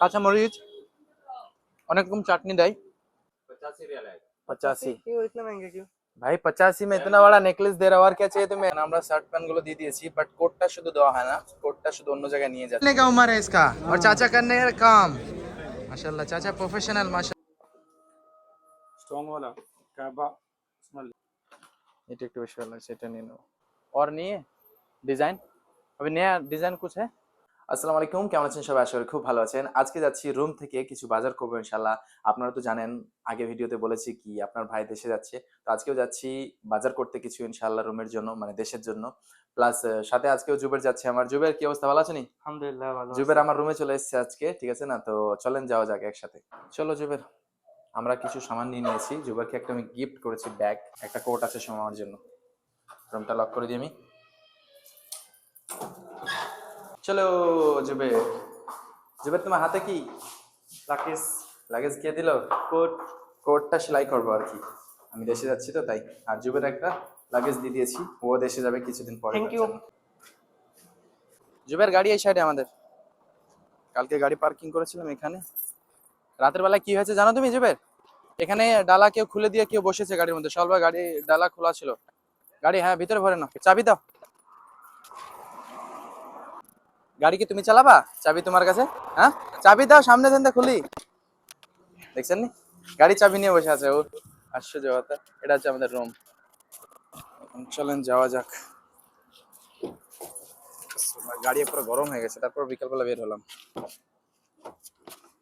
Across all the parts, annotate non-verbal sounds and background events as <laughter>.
কাঁচা মরিচ অনেক রকম চাটনি দেয় पचासी रियल आएगा पचासी क्यों इतना महंगा क्यों ভাই পঁচাশি মে ইতনা বড় নেকলেস দে রা আর কে চাইয়ে তুমি আমরা শার্ট প্যান্ট গুলো দিয়ে দিয়েছি বাট কোটটা শুধু দেওয়া হয় না কোটটা শুধু অন্য জায়গায় নিয়ে যাচ্ছে का उम्र है इसका और चाचा करने का काम माशाल्लाह चाचा प्रोफेशनल माशाल्लाह स्ट्रॉन्ग वाला काबा स्मेल এটা একটু বেশি ভালো লাগছে এটা নিয়ে নেবো और নিয়ে ডিজাইন अभी नया ডিজাইন कुछ है আসসালামু আলাইকুম কেমন আছেন সবাই? আশা করি খুব ভালো আছেন। আজকে যাচ্ছি রুম থেকে কিছু বাজার করব ইনশাল্লাহ আপনারা তো জানেন আগে ভিডিওতে বলেছি কি আপনার ভাই দেশে যাচ্ছে। তো আজকেও যাচ্ছি বাজার করতে কিছু ইনশাল্লাহ রুমের জন্য মানে দেশের জন্য। প্লাস সাথে আজকেও জুবের যাচ্ছে। আমার জুবের কি অবস্থা? ভালো আছেনি আলহামদুলিল্লাহ ভালো জুবের আমার রুমে চলে এসেছে আজকে ঠিক আছে না? তো চলেন যাওয়া যাক একসাথে। চলো জুবের আমরা কিছু সামান নিয়ে নিয়েছি। জুবেরকে একটা আমি গিফট করেছি ব্যাগ একটা কোট আছে সময় আমার জন্য। রুমটা লক করে দিই আমি। চলো জুবের জুবের তোমার হাতে কি? রাকেশ লাগেজ কে দিল? কোট কোটটা সেলাই করব আর কি। আমি দেশে যাচ্ছি তো তাই। আর জুবের একটা লাগেজ দিয়ে দিয়েছি ও দেশে যাবে কিছুদিন পরে। Thank you. জুবের গাড়ি এই সাইডে আমাদের। কালকে গাড়ি পার্কিং করেছিলাম এখানে। রাতের বেলা কি হয়েছে জানো তুমি জুবের? এখানে ডালা কেউ খুলে দিয়ে কেউ বসেছে গাড়ির মধ্যে। সলবা গাড়ি ডালা খোলা ছিল। গাড়ি হ্যাঁ ভিতরে ভরে না চাবি দাও। গাড়ি কি তুমি চালাবা? চাবি তোমার কাছে? হ্যাঁ? চাবি দাও সামনে দেন খুলি। দেখছেন নি? গাড়ি চাবি নিয়ে বসে আছে ও। আশ্চর্য কথা এটা হচ্ছে আমাদের রুম চলেন যাওয়া যাক। গাড়ি পুরো গরম হয়ে গেছে তারপর বিকালবেলা বের হলাম।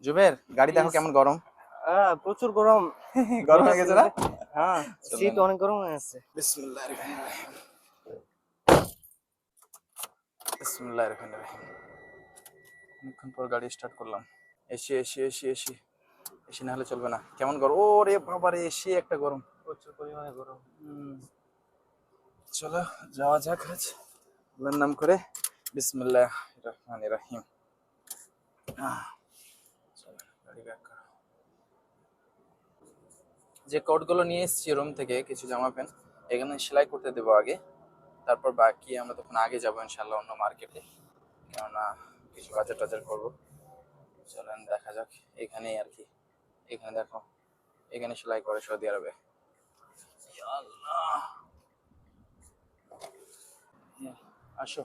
জুবের গাড়ি দেখো কেমন গরম। আহ, প্রচুর গরম। <laughs> গরম হয়ে গেছে না? হ্যাঁ শীত অনেক গরম হয়ে আছে বিসমিল্লাহির রহমানির রহিম। বিসমিল্লাহির রহমানির রহিম। অনেকক্ষণ পর গাড়ি স্টার্ট করলাম। AC AC AC AC. AC না হলে চলবে না। কেমন গরম? ও রে বাবা রে এসি একটা গরম। প্রচুর পরিমাণে গরম। চলো যাওয়া যাক আজ। আল্লাহর নাম করে বিসমিল্লাহ রহমানির রহিম। চলো, গাড়ি back করো। যে কোটগুলো নিয়ে এসেছি রুম থেকে কিছু জামা প্যান্ট এখানে সেলাই করতে দেবো আগে। তারপর বাকি আমরা তখন আগে যাব ইনশাল্লাহ অন্য মার্কেটে। কেননা কিছু বাজার টাজার করব। চলেন দেখা যাক। এখানেই আর কি। এখানে দেখো এখানে সেলাই করে সৌদি আরবে। হ্যাঁ, আসো।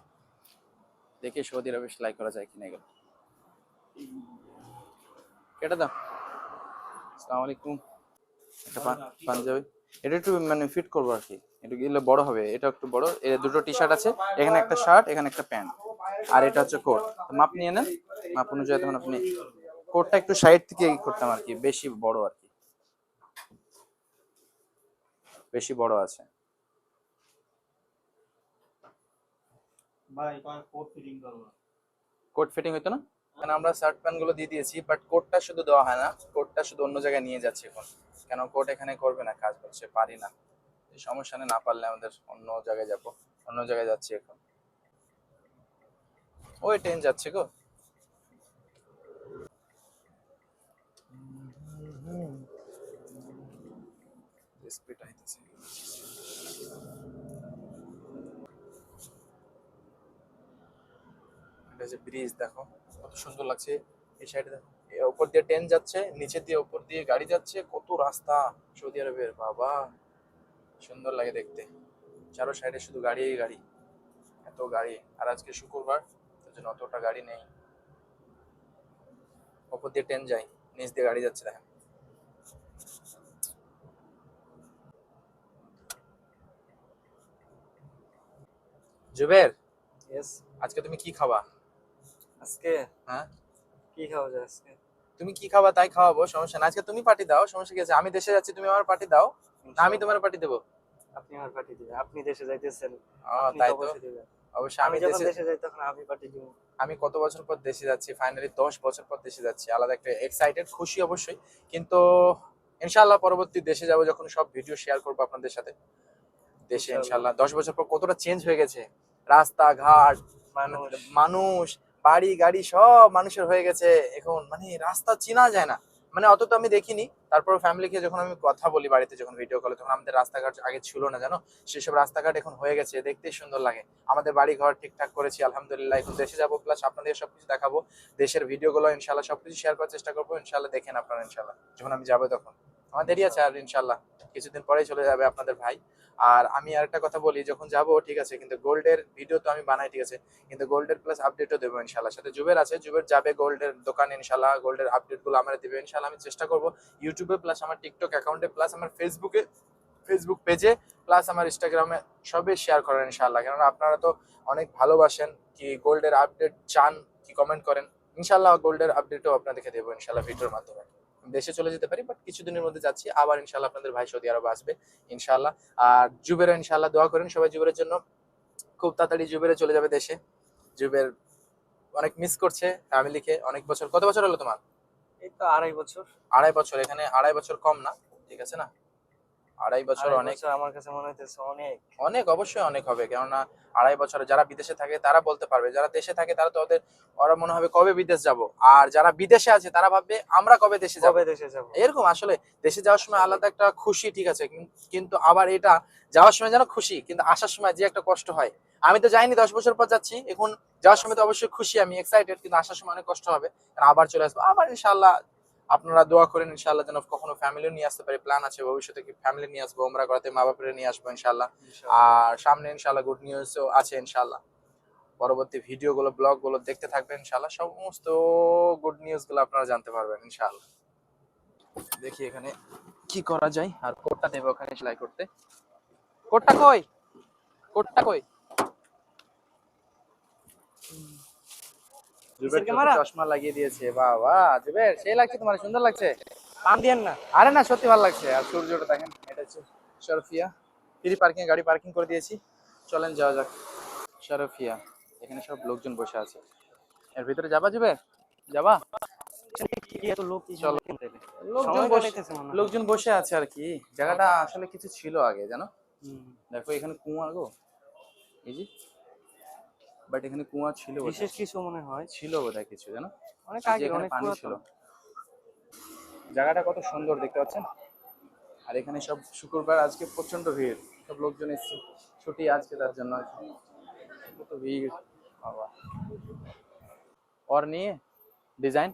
দেখে সৌদি আরবে সেলাই করা যায় কিনা এগুলো। কেটে দাও। আসসালামু আলাইকুম। একটা পাঞ্জাবি। এটা একটু মানে ফিট করব আর কি। এটা গেলে বড় হবে এটা একটু বড়। এর দুটো টি শার্ট আছে এখানে একটা শার্ট এখানে একটা প্যান্ট আর এটা হচ্ছে কোট মাপ নিয়ে নেন। মাপ অনুযায়ী তখন আপনি কোটটা একটু সাইড থেকে করতাম আর কি বেশি বড় আর কি। বেশি বড় আছে। কোট ফিটিং করব কোট ফিটিং হতো না? কারণ আমরা শার্ট প্যান্টগুলো দিয়ে দিয়েছি বাট কোটটা শুধু দেওয়া হয় না। কোটটা শুধু অন্য জায়গায় নিয়ে যাচ্ছে এখন। কেন কোট এখানে করবে না কাজ বলছে পারি না। সমস্যা না পারলে আমাদের অন্য জায়গায় যাব। অন্য জায়গায় যাচ্ছি এখন। ওই ট্রেন যাচ্ছে গো। ব্রিজ দেখো, কত সুন্দর লাগছে। এই সাইডে দেখো উপর দিয়ে ট্রেন যাচ্ছে, নিচে দিয়ে উপর দিয়ে গাড়ি যাচ্ছে, কত রাস্তা। সৌদি আরবের, বাবা। সুন্দর লাগে দেখতে। চারো সাইডে শুধু গাড়ি গাড়ি। এত গাড়ি। আর আজকে শুক্রবার তার জন্য অতটা গাড়ি নেই। উপর দিয়ে ট্রেন যায় নিচ দিয়ে গাড়ি যাচ্ছে দেখেন। জুবের ইয়েস আজকে তুমি কি খাবা? আজকে? হ্যাঁ? কি খাওয়া যায় আজকে? তুমি কি খাবা তাই খাওয়াবো সমস্যা না আজকে তুমি পার্টি দাও সমস্যা কি আছে? আমি দেশে যাচ্ছি তুমি আমার পার্টি দাও। না আমি তোমার পার্টি দেবো। আপনি আমার পার্টি দিবেন আপনি দেশে যাইতেছেন তাই তো অবশ্যই আমি যখন দেশে যাই তখন আমি পার্টি দিব। আমি কত বছর পর দেশে যাচ্ছি ফাইনালি দশ বছর পর দেশে যাচ্ছি আলাদা একটা এক্সাইটেড খুশি অবশ্যই। কিন্তু ইনশাআল্লাহ পরবর্তী দেশে যাব যখন সব ভিডিও শেয়ার করব আপনাদের সাথে। দেশে ইনশাআল্লাহ। ইনশাআল্লাহ দশ বছর পর কতটা চেঞ্জ হয়ে গেছে। রাস্তাঘাট মানুষ। মানুষ বাড়ি গাড়ি সব মানুষের হয়ে গেছে। এখন মানে রাস্তা চেনা যায় না। মানে অত তো আমি দেখিনি। তারপর ফ্যামিলিকে যখন আমি কথা বলি বাড়িতে, যখন ভিডিও কলে তখন আমাদের রাস্তাঘাট আগে ছিল না, জানো? সেসব রাস্তাঘাট এখন হয়ে গেছে, দেখতেই সুন্দর লাগে। আমাদের বাড়ি ঘর ঠিকঠাক করেছি, আলহামদুলিল্লাহ। এখন দেশে যাব প্লাস আপনাদের সবকিছু দেখাবো। দেশের ভিডিওগুলো ইনশাল্লাহ সবকিছু শেয়ার করার চেষ্টা করব। ইনশাল্লাহ দেখেন আপনারা ইনশাল্লাহ যখন আমি যাব তখন। আমার দেরি আছে আর ইনশাল্লাহ কিছুদিন পরেই চলে যাবে আপনাদের ভাই। আর আমি আরেকটা কথা বলি, যখন যাব, ঠিক আছে, কিন্তু গোল্ডের ভিডিও তো আমি বানাই, ঠিক আছে, কিন্তু গোল্ডের প্লাস আপডেটও দেবো ইনশাল্লাহ সাথে জুবের আছে, জুবের যাবে গোল্ডের দোকানে ইনশাল্লাহ গোল্ডের আপডেটগুলো আমরা দেবে ইনশাল্লাহ আমি চেষ্টা করব ইউটিউবে প্লাস আমার টিকটক অ্যাকাউন্টে প্লাস আমার ফেসবুকে ফেসবুক পেজে প্লাস আমার ইনস্টাগ্রামে সবে শেয়ার করেন ইনশাল্লাহ কেননা আপনারা তো অনেক ভালোবাসেন কি গোল্ডের আপডেট চান, কি কমেন্ট করেন ইনশাল্লাহ গোল্ডের আপডেটও আপনাদেরকে দেবো ইনশাল্লাহ ভিডিওর মাধ্যমে। দেশে চলে যেতে পারি বাট কিছুদিনের মধ্যে যাচ্ছি। আবার ইনশাল্লাহ আপনাদের ভাই সৌদি আরব আসবে ইনশাল্লাহ আর জুবেরা ইনশাল্লাহ দোয়া করেন সবাই জুবের জন্য। খুব তাড়াতাড়ি জুবেরে চলে যাবে দেশে। জুবের অনেক মিস করছে ফ্যামিলিকে অনেক বছর কত বছর হলো তোমার? এই তো আড়াই বছর। আড়াই বছর এখানে আড়াই বছর কম না ঠিক আছে না? আড়াই বছর অনেক আমার কাছে মনে হইতেছে অনেক। অনেক অবশ্যই অনেক হবে। কেননা আড়াই বছর যারা বিদেশে থাকে তারা বলতে পারবে। যারা দেশে থাকে তারা তো ওদের ওরা মনে হবে কবে বিদেশ যাব। আর যারা বিদেশে আছে তারা ভাববে আমরা কবে দেশে যাব? দেশে যাব? এরকম আসলে দেশে যাওয়ার সময় আলাদা একটা খুশি ঠিক আছে? কিন্তু আবার এটা যাওয়ার সময় যেন খুশি কিন্তু আসার সময় যে একটা কষ্ট হয়। আমি তো যাইনি দশ বছর পর যাচ্ছি। এখন যাওয়ার সময় তো অবশ্যই খুশি আমি এক্সাইটেড কিন্তু আসার সময় অনেক কষ্ট হবে। কারণ আবার চলে আসব। আবার ইনশাল্লাহ আপনারা দোয়া করেন ইনশাল্লাহ যেন কখনো ফ্যামিলি নিয়ে আসতে পারি। প্ল্যান আছে ভবিষ্যতে কি ফ্যামিলি নিয়ে আসব আমরা করাতে মা বাপরে নিয়ে আসব ইনশাল্লাহ আর সামনে ইনশাল্লাহ গুড নিউজও আছে ইনশাল্লাহ পরবর্তী ভিডিও গুলো ব্লগগুলো দেখতে থাকবেন ইনশাল্লাহ সমস্ত গুড নিউজগুলো আপনারা জানতে পারবেন ইনশাল্লাহ দেখি এখানে কি করা যায় আর কোডটা দেবো ওখানে সেলাই করতে। কোডটা কই? কোডটা কই? জুবের চশমা লাগিয়ে দিয়েছে বাহ বাহ জুবের সেই লাগছে তোমার সুন্দর লাগছে। পান দিয়েন না। আরে না সত্যি ভালো লাগছে। আর সূর্যটা দেখেন এটা হচ্ছে শরফিয়া। ফ্রি পার্কিং গাড়ি পার্কিং করে দিয়েছি। চলেন যাওয়া যাক। শরফিয়া এখানে সব লোকজন বসে আছে। এর ভিতরে যাবা যাবে? যাবা? লোকজন বসে কাটাইতেছে। লোকজন বসে আছে আর কি। জায়গাটা আসলে কিছু ছিল আগে জানো? দেখো এখানে কুয়া গো। এই যে বাট এখানে কুয়া ছিল বোধহয়। বিশেষ কিছু মনে হয় ছিল বোধহয় কিছু জানো অনেক এই যে আগে এখানে অনেক পানি পুরাতন। ছিল জায়গাটা কত সুন্দর দেখতে পাচ্ছেন আর এখানে সব শুক্রবার আজকে প্রচন্ড ভিড় সব লোকজন এসছে ছুটি আজকে তার জন্য কত ভিড় বাবা और नहीं है डिजाइन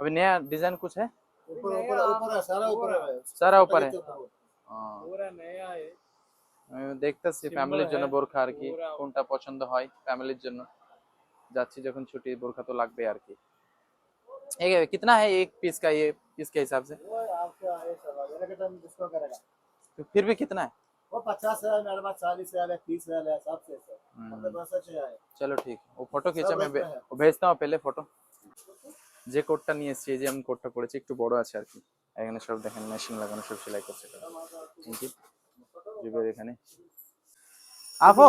अभी नया डिजाइन कुछ है ऊपर ऊपर ऊपर है सारा ऊपर है सारा ऊपर है ऊपर है। हाँ। पूरा नया है আমি দেখতেছি ফ্যামিলির জন্য হ্যাঁ, বোরখা আর কি পুরা- কোনটা পছন্দ হয় ফ্যামিলির জন্য যাচ্ছি যখন ছুটি বোরখা তো লাগবে আর কি एक कितना है एक पीस का ये पीस के हिसाब से वो आपका ये सब है मेरे टाइम डिस्को करेगा तो फिर भी कितना है वो पचास है मेरे पास चालीस है तीस है सब से सब हम्म, अपने पास अच्छे है চলো ঠিক ও ফটো খিচে আমি রাখতে হয়। ও ভেজতাম পেলে ফটো যে কোটটা নিয়ে এসেছি এই যে আমি কোটটা পরেছি একটু বড় আছে আর কি এখানে সব দেখেন মেশিন লাগানো সব সেলাই করছে তারা। এই যে जुबेर এখানে आपो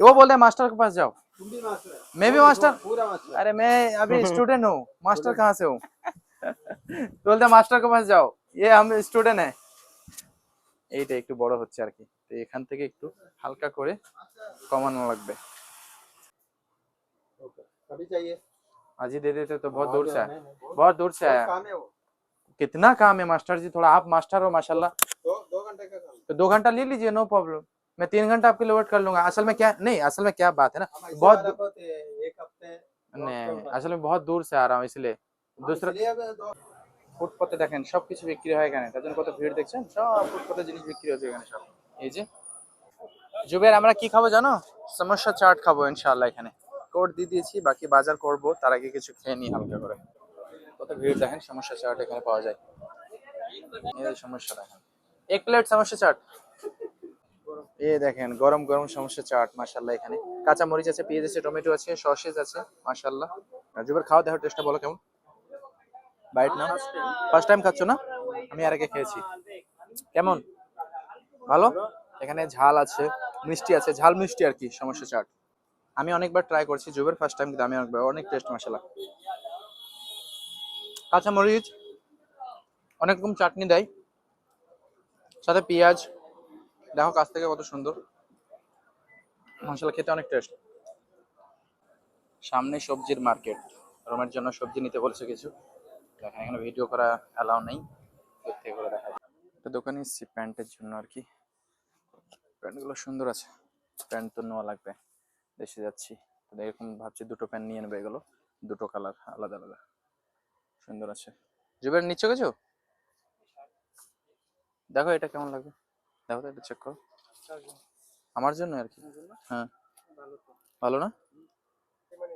वो बोल रहे मास्टर के पास जाओ तुम भी मास्टर है मैं भी मास्टर पूरा मास्टर अरे मैं अभी स्टूडेंट हूँ मास्टर कहाँ से हूँ बोलते मास्टर के पास जाओ ये हम স্টুডেন্ট है এইটা একটু বড় হচ্ছে আর কি তো এখান থেকে একটু হালকা করে কমানো লাগবে कभी चाहिए आज ही दे देते तो बहुत दूर से नहीं, है नहीं, बहुत- बहुत दूर से बहुत आया काम है वो कितना काम है मास्टर जी थोड़ा आप मास्टर हो माशाल्लाह दो दो घंटे का काम तो दो घंटा ले लीजिए नो प्रॉब्लम मैं तीन घंटा आपके लिए वेट कर लूंगा असल में क्या नहीं असल में क्या बात है ना हम ऐसे बहुत वाला को ते- एक हफ्ते नहीं असल में बहुत दूर से आ रहा हूँ इसलिए दूसरा इसलिए अब दो ফুটপথে দেখেন সবকিছু বিক্রি হয় এখানে তার জন্য কত ভিড় দেখছেন সব ফুটপথে জিনিস বিক্রি হচ্ছে এখানে সব এই যে জুবের আমরা কি খাবো জানো সমস্যা চাট খাবো ইনশাআল্লাহ এখানে কোড দিয়ে দিয়েছি বাকি বাজার করব তার আগে কিছু খেয়ে নিই হালকা করে কত ভিড় দেখেন সমস্যা চাট এখানে পাওয়া যায় এই যে সমস্যা দেখেন এক প্লেট সমস্যা চাট। এ দেখেন গরম গরম সমস্যা চাট মাশাল্লাহ এখানে। কাঁচা মরিচ আছে পেঁয়াজ আছে টমেটো আছে সসেজ আছে মাশাল্লাহ জুবের খাওয়া দেওয়ার টেস্টটা বলো কেমন? বাইট না ফার্স্ট টাইম খাচ্ছ না? আমি আর আগে খেয়েছি। কেমন? ভালো? এখানে ঝাল আছে মিষ্টি আছে ঝাল মিষ্টি আর কি সমস্যা চাট। আমি অনেকবার ট্রাই করছি জুবের ফার্স্ট টাইম কিন্তু আমি অনেকবার অনেক টেস্ট মশলা কাঁচা মরিচ অনেক রকম চাটনি দেয়। সাথে পেঁয়াজ। দেখো কাছ থেকে কত সুন্দর। মশলা খেতে অনেক টেস্ট সামনে সবজির মার্কেট রোমের জন্য সবজি নিতে বলছে কিছু। দেখেন, এখানে ভিডিও করা অ্যালাউ নেই। থেকে করে দেখা একটা দোকানে এসেছি, প্যান্টের জন্য আর কি। প্যান্টগুলো সুন্দর আছে। প্যান্ট তো নেওয়া লাগবে। দেশে যাচ্ছি। এরকম ভাবছি দুটো প্যান্ট নিয়ে নেবে এগুলো। দুটো কালার আলাদা আলাদা। সুন্দর আছে। জুবের নিচ্ছ কিছু? দেখো এটা কেমন লাগবে দেখো তো এটা চেক করো। আমার জন্য আর কি? হ্যাঁ। ভালো না?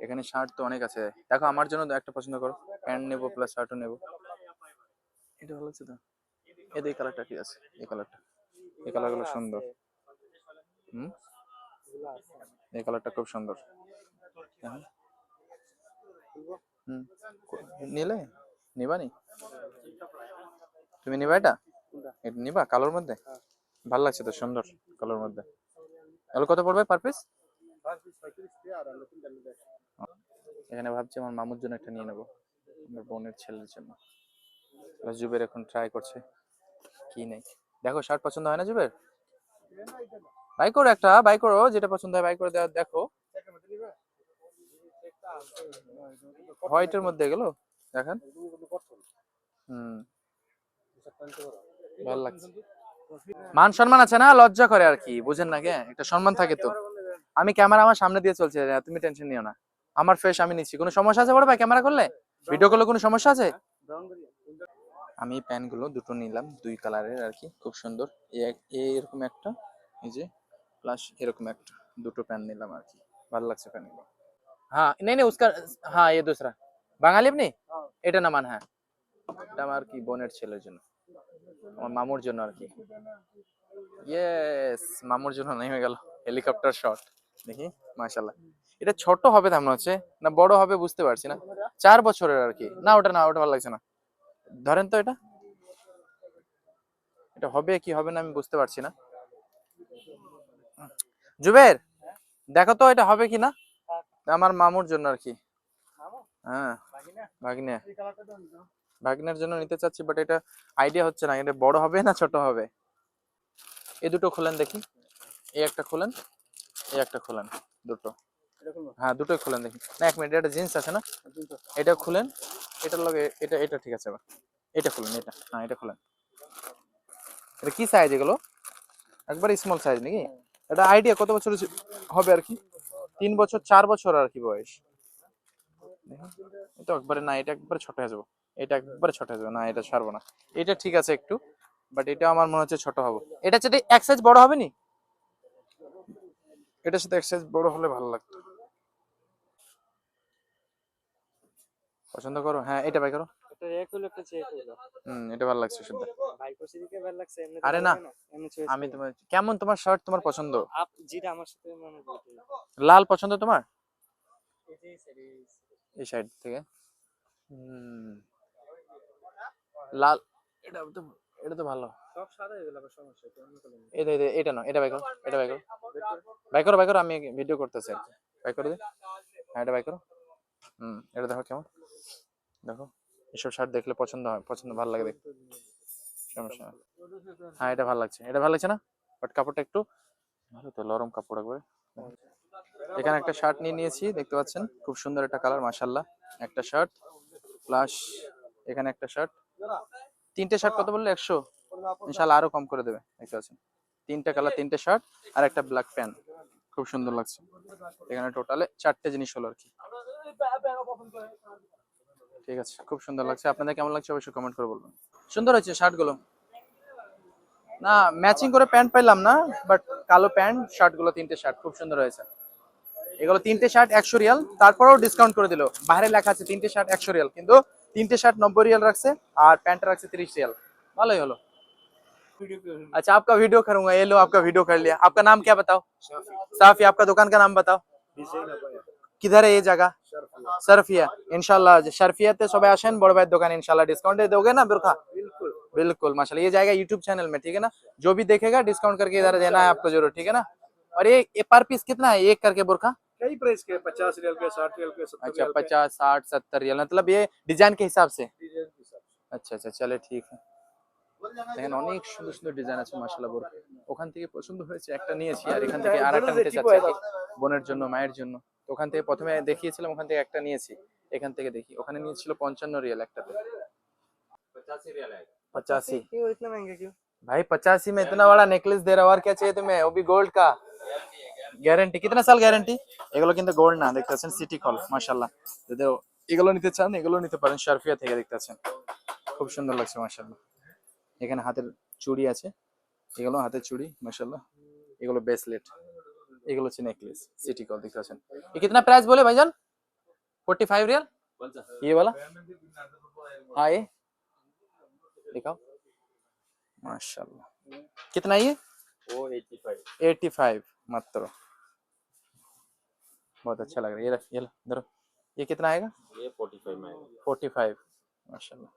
এখানে শার্ট তো অনেক আছে। দেখো আমার জন্য একটা পছন্দ করো। প্যান্ট নেব প্লাস শার্টও নেব। এটা ভালো আছে তো? এই এই কালারটা ঠিক আছে? এই কালারটা এই কালারগুলো সুন্দর। হুম? এই কালারটা খুব সুন্দর। হুম। নিলে? নিবা নি তুমি নিবা এটা? এটা নিবা কালোর মধ্যে? ভালো লাগছে তো সুন্দর কালোর মধ্যে। এগুলো কত পড়বে পার পিস এখানে ভাবছি আমার মামুর জন্য একটা নিয়ে নেব আমার বোনের ছেলের জন্য। জুবের এখন ট্রাই করছে কি নেই। দেখো শার্ট পছন্দ হয় না জুবের? বাই করো একটা বাই করো যেটা পছন্দ হয় বাই করে দেখো। হোয়াইটের মধ্যে গেলো দেখেন। হুম। ভালো লাগছে। মান সম্মান আছে না? লজ্জা করে আর কি বুঝেন না কে? একটা সম্মান থাকে তো। আমি ক্যামেরা আমার সামনে দিয়ে চলছে তুমি টেনশন নিও না। আমার ফ্রেশ আমি নিচ্ছি। কোনো সমস্যা আছে বড় ভাই ক্যামেরা করলে? ভিডিও করলে কোনো সমস্যা আছে? আমি প্যানগুলো দুটো নিলাম দুই কালারের আর কি খুব সুন্দর। এরকম একটা এই যে প্লাস এরকম একটা দুটো প্যান নিলাম আর কি। ভালো লাগছে প্যানগুলো হ্যাঁ নেই নেই উস্কার হ্যাঁ এ দোসরা। বাঙালি আপনি এটা না মান হ্যাঁ। এটা আমার কি বোনের ছেলের জন্য। আমার মামুর জন্য আর কি। ইয়েস মামুর জন্য নেমে গেল। হেলিকপ্টার শট দেখি মাশাল্লাহ এটা ছোট হবে তো মনে হচ্ছে না বড় হবে বুঝতে পারছি না। চার বছরের আর কি। না ওটা না ওটা ভালো লাগছে না। ধরেন তো এটা। এটা হবে কি হবে না আমি বুঝতে পারছি না। জুবের দেখো তো এটা হবে কি না? আমার মামুর জন্য আর কি। হ্যাঁ। ভাগিনে। ভাগিনের জন্য নিতে চাচ্ছি বাট এটা আইডিয়া হচ্ছে না। এটা বড় হবে না ছোট হবে? এই দুটো খোলেন দেখি। এই একটা খোলেন এই একটা খোলেন দুটো। হ্যাঁ দুটোই খোলেন দেখি। না এক মিনিট এটা জিন্স আছে না? এটা খুলেন এটার লগে এটা এটা ঠিক আছে এবার। এটা খুলেন এটা। হ্যাঁ এটা খুলেন। এটা কি সাইজ এগুলো? একবার স্মল সাইজ নাকি? এটা আইডিয়া কত বছর হবে আর কি? তিন বছর চার বছর আর কি বয়স। এটা একবারে না এটা একবারে ছোট হয়ে যাব। এটা একবারে ছোট হয়ে যাবে। না এটা ছাড়বো না। এটা ঠিক আছে একটু বাট এটা আমার মনে হচ্ছে ছোট হবে। এটা সাথে এক সাইজ বড় হবে নি? এটার সাথে এক সাইজ বড় হলে ভালো লাগতো। পছন্দ করো? হ্যাঁ এটা বাই করো। এটা ভালো লাগছে শুদ্ধ আরে না, আমি তোমার কেমন তোমার শার্ট তোমার পছন্দ? যেটা আমার সাথে লাল পছন্দ তোমার? এই সাইড থেকে। হুম। লাল এটা তো এটা তো ভালো। সব সাদা হয়ে গেল আবার সমস্যা কি অন্য কালার এটা এটা এটা না এটা বাই করো এটা বাই করো। বাই করো বাই করো। আমি ভিডিও করতেছি আর কি। বাই করে দে হ্যাঁ এটা বাই করো। হুম এটা দেখো কেমন। দেখো এসব শার্ট দেখলে পছন্দ হয় পছন্দ ভালো লাগে দেখতে। সমস্যা হ্যাঁ এটা ভালো লাগছে। এটা ভালো লাগছে না? বাট কাপড়টা একটু ভালো তো নরম কাপড় একবারে। এখানে একটা শার্ট নিয়ে নিয়েছি দেখতে পাচ্ছেন? খুব সুন্দর একটা কালার মাশাল্লাহ একটা শার্ট প্লাস এখানে একটা শার্ট তিনটে শার্ট কত বললে? একশো? ইনশাল্লাহ আরও কম করে দেবে, দেখতে পাচ্ছেন? তিনটে কালার তিনটে শার্ট আর একটা ব্ল্যাক প্যান্ট খুব সুন্দর লাগছে। এখানে টোটালে চারটে জিনিস হলো আর কি। ঠিক আছে, খুব সুন্দর লাগছে। আপনাদের কেমন লাগছে অবশ্যই কমেন্ট করে বলবেন। সুন্দর হয়েছে শার্টগুলো না ম্যাচিং করে প্যান্ট পাইলাম না বাট কালো প্যান্ট শার্টগুলো তিনটে শার্ট খুব সুন্দর হয়েছে। এগুলো তিনটে শার্ট একশো রিয়াল, তারপরেও ডিসকাউন্ট করে দিল। বাইরে লেখা আছে তিনটে শার্ট একশো রিয়াল, কিন্তু তিনটে শার্ট নব্বই রিয়াল রাখছে আর প্যান্টটা রাখছে তিরিশ রিয়াল ভালোই হলো अच्छा आपका वीडियो करूंगा ये लो आपका वीडियो कर लिया आपका नाम क्या बताओ साफी आपका दुकान का नाम बताओ किधर है ये जगह सरफिया इंशाल्लाह शर्फिया ते सुबह आशन बड़े भाई दुकान इंशाल्लाह डिस्काउंट दे दोगे ना बिल्कुल बिल्कुल बिल्कुल माशाल्लाह ये जाएगा यूट्यूब चैनल में ठीक है ना जो भी देखेगा डिस्काउंट करके इधर देना है आपको जरूर ठीक है ना और ये, ये पर पीस कितना है एक करके बुरखा कई प्राइस के पचास रियल के साठ रियल के सत्तर अच्छा रियल के पचास साठ सत्तर रियल मतलब ये डिजाइन के हिसाब से डिजाइन के हिसाब से। আচ্ছা আচ্ছা চলে ঠিক দেখেন অনেক সুন্দর সুন্দর ডিজাইন আছে মাশাআল্লাহ বোরকা ওখান থেকে পছন্দ হয়েছে একটা নিয়েছি আর এখান থেকে আর একটা নিতে চাচ্ছি আর কি, বোনের জন্য মায়ের জন্য তো ওখান থেকে প্রথমে দেখিয়েছিলাম ওখান থেকে একটা নিয়েছি এখান থেকে দেখি ওখানে নিয়েছিল পঞ্চান্ন রিয়াল একটাতে पचासी क्यों इतना महंगा क्यों भाई पचासी में इतना बड़ा नेकलेस दे रहा हो और क्या चाहिए तुम्हें वो भी गोल्ड का গ্যারান্টি কিতনা সাল গ্যারান্টি এগুলো কিন্তু গোল্ড না দেখতে পাচ্ছেন সিটি কল মাশাল্লাহ যদি এগুলো নিতে চান এগুলো নিতে পারেন শারফিয়া থেকে দেখতে পাচ্ছেন খুব সুন্দর লাগছে মাশাল্লাহ এখানে হাতের চুড়ি আছে এগুলো হাতের চুড়ি মাশাল্লাহ এগুলো ব্রেসলেট এগুলো হচ্ছে নেকলেস সিটি কল দেখতে পাচ্ছেন ये कितना प्राइस बोले भाईजान 45 रियल ये वाला हाँ ये दिखाओ माशाल्लाह कितना ये वो 85 85 मात्र बहुत अच्छा लग रहा है ये रख- ये लो, धरो ये कितना आएगा ये 45 में आएगा 45 মাশাআল্লাহ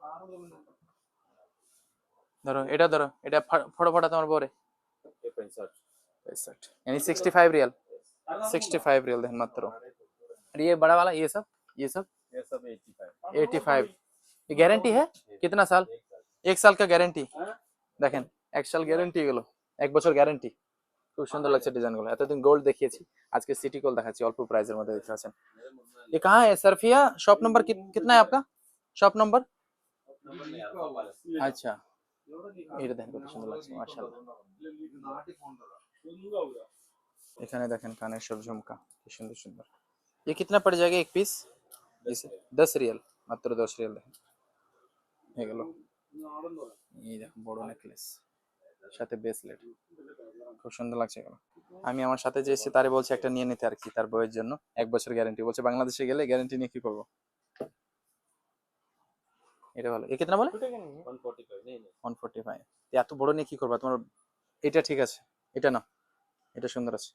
ধরো এটা ধরো এটা ফা- ফটো ফটো তোমার বরে ये 65 65 यानी 65 रियल 65 रियल देन मात्र और ये बड़ा वाला ये सब ये सब ये सब 85 85 ये गारंटी है कितना साल এক সাল কা গ্যারান্টি দেখেন এক সাল গ্যারান্টি এগুলো এক বছর গ্যারান্টি খুব সুন্দর লাগছে ডিজাইন গুলো এতদিন গোল্ড দেখিয়েছি আজকে সিটি গোল্ড দেখাচ্ছি অল্প প্রাইসের মধ্যে দেখতে পাচ্ছেন ये कहाँ है सरफिया शॉप नंबर कित, कितना है आपका शॉप नंबर अच्छा এটা দেখেন কত সুন্দর লাগছে মাশাআল্লাহ এখানে দেখেন কানের সব ঝুমকা কি সুন্দর সুন্দর ये कितना पड़ जाएगा एक पीस जैसे दस रियल মাত্র দশ রিয়াল দেখেন এগুলো এই দেখো বড় নেকলেস সাথে ব্রেসলেট খুব সুন্দর লাগছে এগুলো আমি আমার সাথে যে এসেছি তারে বলছি একটা নিয়ে নিতে আর কি তার বইয়ের জন্য এক বছর গ্যারান্টি বলছে বাংলাদেশে গেলে গ্যারান্টি নিয়ে কি করবো এটা ভালো এ কেতনা বলে टूटेगा नहीं 145 नहीं नहीं ওয়ান ফোর্টি ফাইভ এত বড় নিয়ে কি করবা তোমার এটা ঠিক আছে এটা না এটা সুন্দর আছে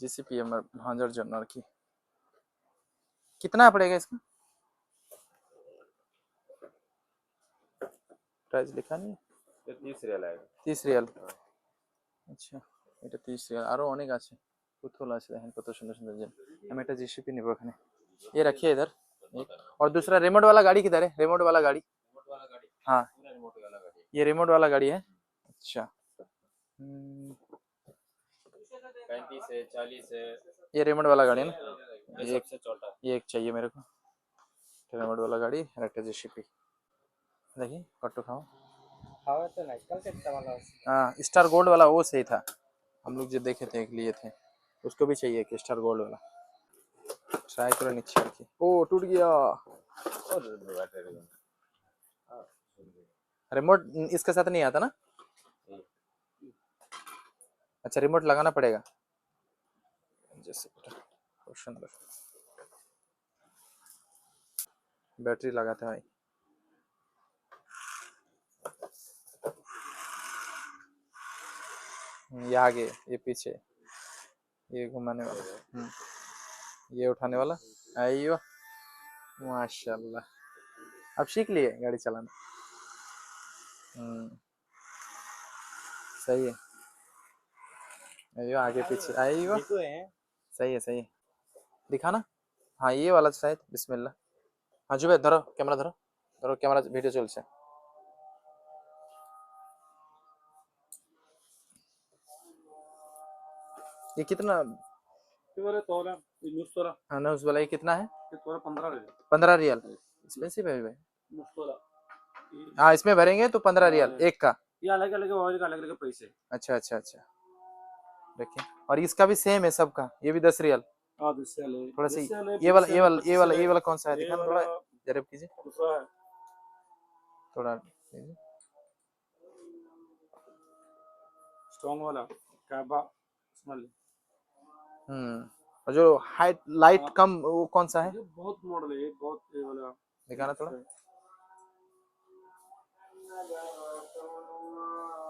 জিসিপি আমার ভাঁজার জন্য আর কি कितना पड़ेगा इसका प्राइस लिखा नहीं है? ये 30 रियल आएगा তিরিশ রিয়াল আচ্ছা এটা তিরিশ রিয়াল আরো অনেক আছে পুতুল আছে দেখেন কত সুন্দর সুন্দর যে আমি একটা জিসিপি নেবো এখানে ये रखिए इधर एक और दूसरा रिमोट वाला गाड़ी किधर है रिमोट वाला गाड़ी रिमोट वाला गाड़ी हाँ पूरा रिमोट वाला गाड़ी ये रिमोट वाला गाड़ी है अच्छा हम्म, 35 है 40 है ये रिमोट वाला गाड़ी है ना ये ये सबसे छोटा ये एक चाहिए मेरे को रिमोट वाला गाड़ी और एक जीसीपी देखिए कट्टू खाओ तो हाँ स्टार गोल्ड वाला वो सही था। हम लोग जो देखे थे लिए थे। उसको भी चाहिए कि स्टार गोल्ड वाला। ट्राई करो नीचे की ओ, टूट गया। रिमोट इसके साथ नहीं आता ना? अच्छा रिमोट लगाना पड़ेगा। जैसे सुंदर बैटरी लगाते हैं भाई। ये आगे ये पीछे ये घुमाने वाला। हम्म, ये उठाने वाला। आइयो। माशाल्लाह। अब सीख लिए गाड़ी चलाना। हम्म, सही है। आइयो आगे पीछे। आई आइयो तो सही है सही है। दिखा ना हाँ ये वाला शायद। बिस्मिल्ला हाँ जुबे धरो कैमरा धरो। धरो कैमरा वीडियो चल चलছে ये कितना? तोरा तोरा हाँ वाला ये कितना है? ये तोरा 15 रियल। पंद्रह रियल। एक्सपेंसिव है भाई। हाँ इसमें भरेंगे तो पंद्रह रियल एक का। ये अलग अलग ऑयल का अलग अलग है। अच्छा अच्छा अच्छा। देखिए और इसका भी सेम है सबका ये भी दस रियल। हाँ है। थोड़ा सा है, ये वाला ये वाला ये वाला ये वाला कौन सा है? दिखाना थोड़ा जरा कीजिए। थोड़ा स्ट्रॉन्ग वाला काबा स्मेल हम्म और जो हाइट लाइट कम वो कौन सा है ये बहुत मॉडल है ये बहुत ये वाला दिखाना थोड़ा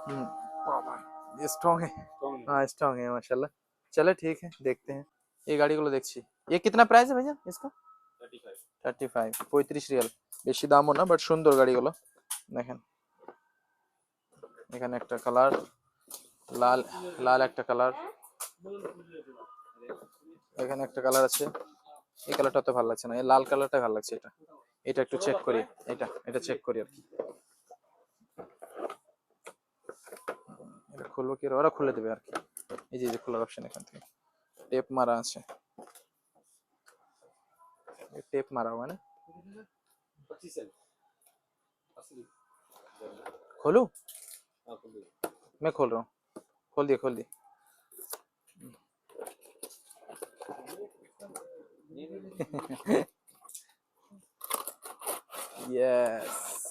हम्म बाबा, ये स्ट्रॉन्ग है स्ट्रॉन्ग हाँ स्ट्रॉन्ग है माशाल्लाह चलो ठीक है देखते हैं ये गाड़ी গুলো দেখছি ये कितना प्राइस है भैया इसका 35 থার্টি ফাইভ পঁয়ত্রিশ রিয়াল বেশি দামও না বাট সুন্দর গাড়িগুলো দেখেন এখানে একটা কালার লাল লাল একটা কালার এখানে একটা কালার আছে এই কালারটা তো ভালো লাগছে না এই লাল কালারটা ভালো লাগছে এটা এটা একটু চেক করি এটা এটা চেক করি আর কি এটা খুলবো কি ওরা খুলে দেবে আর কি এই যে এই যে খোলার অপশন এখান থেকে টেপ মারা আছে টেপ মারা हुआ है ना 25 है असली खोलूं हाँ, खोल दो। मैं खोल रहा हूँ खोल दिए खोल दिए यस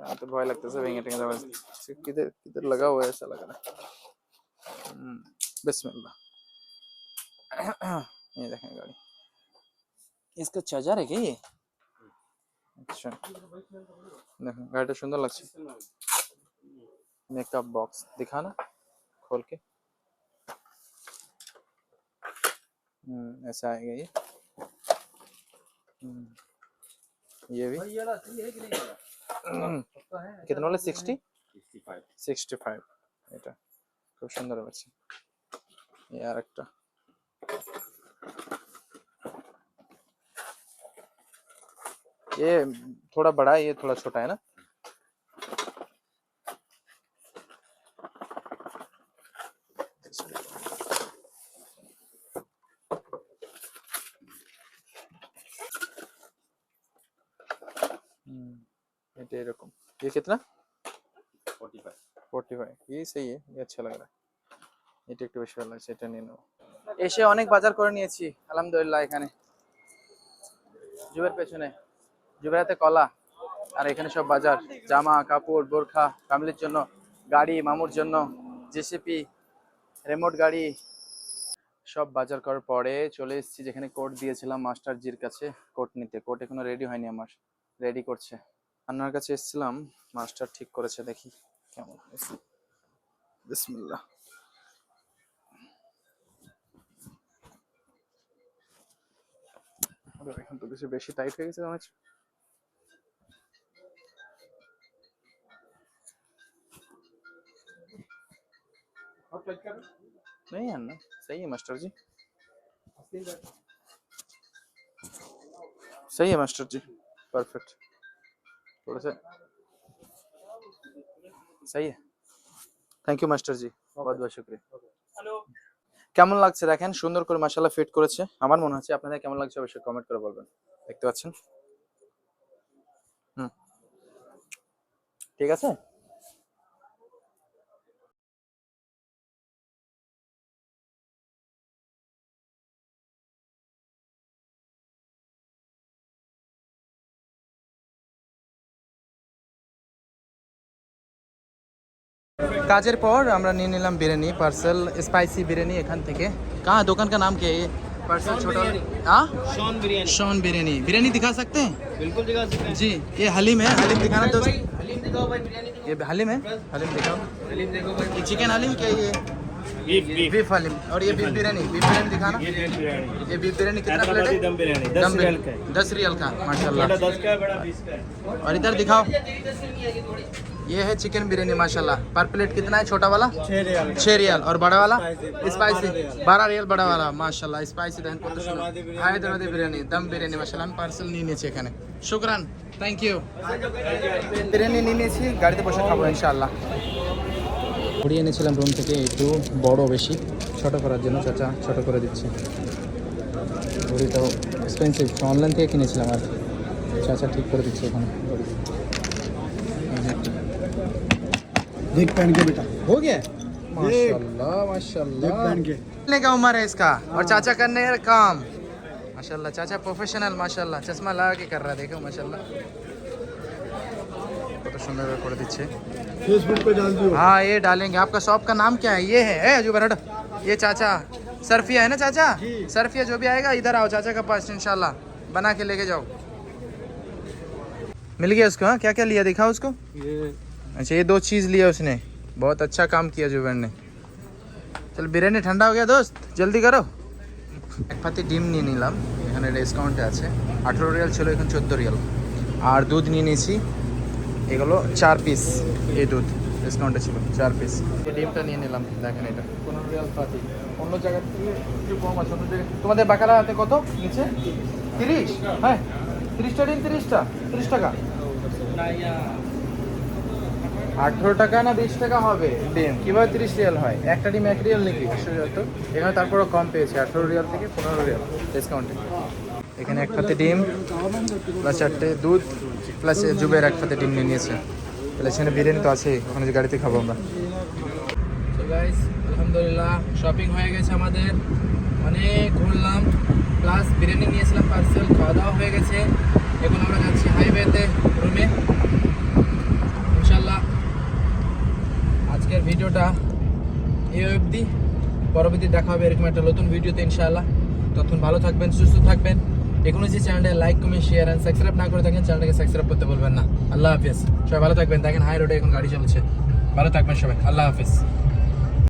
यहाँ तो भय लगता है सब भेंगे टेंगे आवाज किधर किधर लगा हुआ है ऐसा लग रहा है हम्म, बिस्मिल्लाह <clears throat> ये देखें गाड़ी इसका चार्जर है क्या ये अच्छा দেখুন গাড়িটা সুন্দর লাগছে मेकअप बॉक्स दिखाना खोल के ऐसा आएगा ये हम्म, ये भी हम्म, कितना वाला सिक्सटी 65 সিক্সটি ফাইভ এটা খুব সুন্দর হয়েছে এই আর একটা ये थोड़ा बड़ा है ये थोड़ा छोटा है ना कितना 45 ফোর্টি ফাইভ ये सही है ये अच्छा लग रहा है এটা একটু বেশি ভালো লাগছে এটা নিয়ে নেবো এসে অনেক বাজার করে নিয়েছি আলহামদুলিল্লাহ এখানে জুবের পেছনে জুবের হাতে কলা আর এখানে সব বাজার জামা কাপড় বোরখা ফ্যামিলির জন্য গাড়ি মামুর জন্য জেসিপি রিমোট গাড়ি সব বাজার করার পরে চলে এসেছি যেখানে কোট দিয়েছিলাম মাস্টার জির কাছে কোট নিতে কোট এখনো রেডি হয়নি আমার রেডি করছে আন্নার কাছে এসেছিলাম মাস্টার ঠিক করেছে দেখি কেমন হয়েছে বিসমিল্লাহ আরে এখন তো বেশি বেশি টাইট হয়ে গেছে মনে হচ্ছে और टाइट कर नहीं है ना सही है मास्टर जी सही है मास्टर जी परफेक्ट थोड़ा सा सही है থ্যাংক ইউ মাস্টার জি বহুত বহুত শুক্রিয়া কেমন লাগছে দেখেন সুন্দর করে মাশাআল্লাহ ফিট করেছে আমার মনে হচ্ছে আপনাদের কেমন লাগছে অবশ্যই কমেন্ট করে বলবেন দেখতে পাচ্ছেন হুম ঠিক আছে কাজের পর আমরা নিয়ে নিলাম বিরিয়ানি পার্সেল স্পাইসি বিরিয়ানি এখান থেকে कहाँ दुकान का नाम क्या है ये पार्सल छोटा हाँ शॉन बिरयानी शॉन बिरयानी बिरयानी दिखा सकते हैं बिल्कुल दिखा सकते हैं जी ये हलीम है हलीम दिखाना तो भाई हलीम दिखाओ भाई बिरयानी दिखाओ ये हलीम है हलीम दिखाओ हलीम देखो भाई ये चिकन हलीम क्या ये बीफ बीफ बीफ हलीम और ये बीफ बिरयानी बीफ बिरयानी दिखाना ये बीफ बिरयानी ये बीफ बिरयानी कितना प्लेट हैदराबादी है दम बिरयानी दम 10 रियल का है दस रियल का माशाल्लाह बड़ा 10 का है बड़ा 20 का है और इधर दिखाओ ये है चिकन बिरयानी माशाल्लाह पर प्लेट कितना है छोटा वाला छह रियाल छह रियल और बड़ा वाला Spicy, स्पाइसी बारह रियाल। बारह रियल बड़ा वाला মাশাআল্লাহ স্পাইসি দেন কত সুন্দর হায়দ্রাবাদি বিরিয়ানি। হায়দ্রাবাদি বিরিয়ানি দম বিরিয়ানি মাশাআল্লাহ আমি পার্সেল নিয়ে নিয়েছি এখানে শুকরান থ্যাংক ইউ বিরিয়ানি নিয়ে নিয়েছি গাড়িতে বসে খাবো ইনশাআল্লাহ ঘুরিয়ে এনেছিলাম রুম থেকে একটু বড় বেশি ছোট করার জন্য চাচা ছোট করে দিচ্ছে ঘড়িটাও এক্সপেন্সিভ অনলাইন থেকে কিনেছিলাম আর চাচা ঠিক করে দিচ্ছে ওখানে ঘড়ি। এই যে। देख पहन के बेटा हो गया माशाल्लाह माशाल्लाह देख पहन के करने का उम्र है इसका और चाचा करने का काम माशाल्लाह चाचा प्रोफेशनल माशाल्लाह चश्मा लगा के कर रहा है देखो माशाल्लाह কত সুন্দর করে দিচ্ছে फेसबुक पे डाल दियो हाँ ये डालेंगे आपका शॉप का नाम क्या है ये है ए अजूबर हटो ये चाचा सरफिया है ना चाचा सरफिया जो भी आएगा इधर आओ चाचा के पास इंशाल्लाह बना के लेके जाओ मिल गया उसको हाँ क्या क्या लिया दिखा उसको ये अच्छा ये दो चीज़ लिया उसने बहुत अच्छा काम किया जुबेर ने চল বিরিয়ানি ঠান্ডা হয়ে গেছে দোস্ত জলদি করো এক পাতি ডিম নিয়ে নিলাম এখানে ডিসকাউন্টে আছে আঠেরো রিয়াল ছিল এখন চোদ্দো রিয়াল আর দুধ নিয়ে নিয়েছি এগুলো চার পিস এই দুধ ডিসকাউন্টে ছিল, চার পিস ডিমটা নিয়ে নিলাম, দেখেন এটা। রিয়াল অন্য জায়গা থেকে একটু অন্য জায়গায় তোমাদের বাকারা হাতে কত? নিচে? তিরিশ? হ্যাঁ। তিরিশটা ডিম, তিরিশটা? তিরিশ টাকা। আঠেরো টাকা না বিশ টাকা হবে ডিম? কীভাবে তিরিশ রিয়াল হয়? একটা ডিম এক রিয়াল নাকি? এখানে তারপরে কম পেয়েছে, আঠেরো রিয়াল থেকে পনেরো রিয়াল ডিসকাউন্টে এখানে এক পাতে ডিম, প্লাস চারটে দুধ, প্লাস জুবের এক পাতে ডিম নিয়ে নিয়েছে। তাহলে সেখানে বিরিয়ানি তো আছে ওখানে গাড়িতে খাব আমরা। আলহামদুলিল্লাহ শপিং হয়ে গেছে আমাদের। অনেক ঘুরলাম, প্লাস বিরিয়ানি নিয়েছিলাম পার্সেল খাওয়া দাওয়া হয়ে গেছে। এখন আমরা যাচ্ছি হাইওয়েতে রুমে ইনশাল্লাহ আজকের ভিডিওটা এই অবধি। পরবর্তী দেখা হবে এরকম একটা নতুন ভিডিওতে ইনশাল্লাহ তখন ভালো থাকবেন, সুস্থ থাকবেন। এখনও যে চ্যানেলটা like comment share and subscribe না করে থাকেন চ্যানেলটাকে সাবস্ক্রাইব করতে বলবেন না। আল্লাহ হাফিজ। সবাই ভালো থাকবেন। দেখেন হাই রোডে এখন গাড়ি চলছে। ভালো থাকবেন সবাই। আল্লাহ হাফিজ।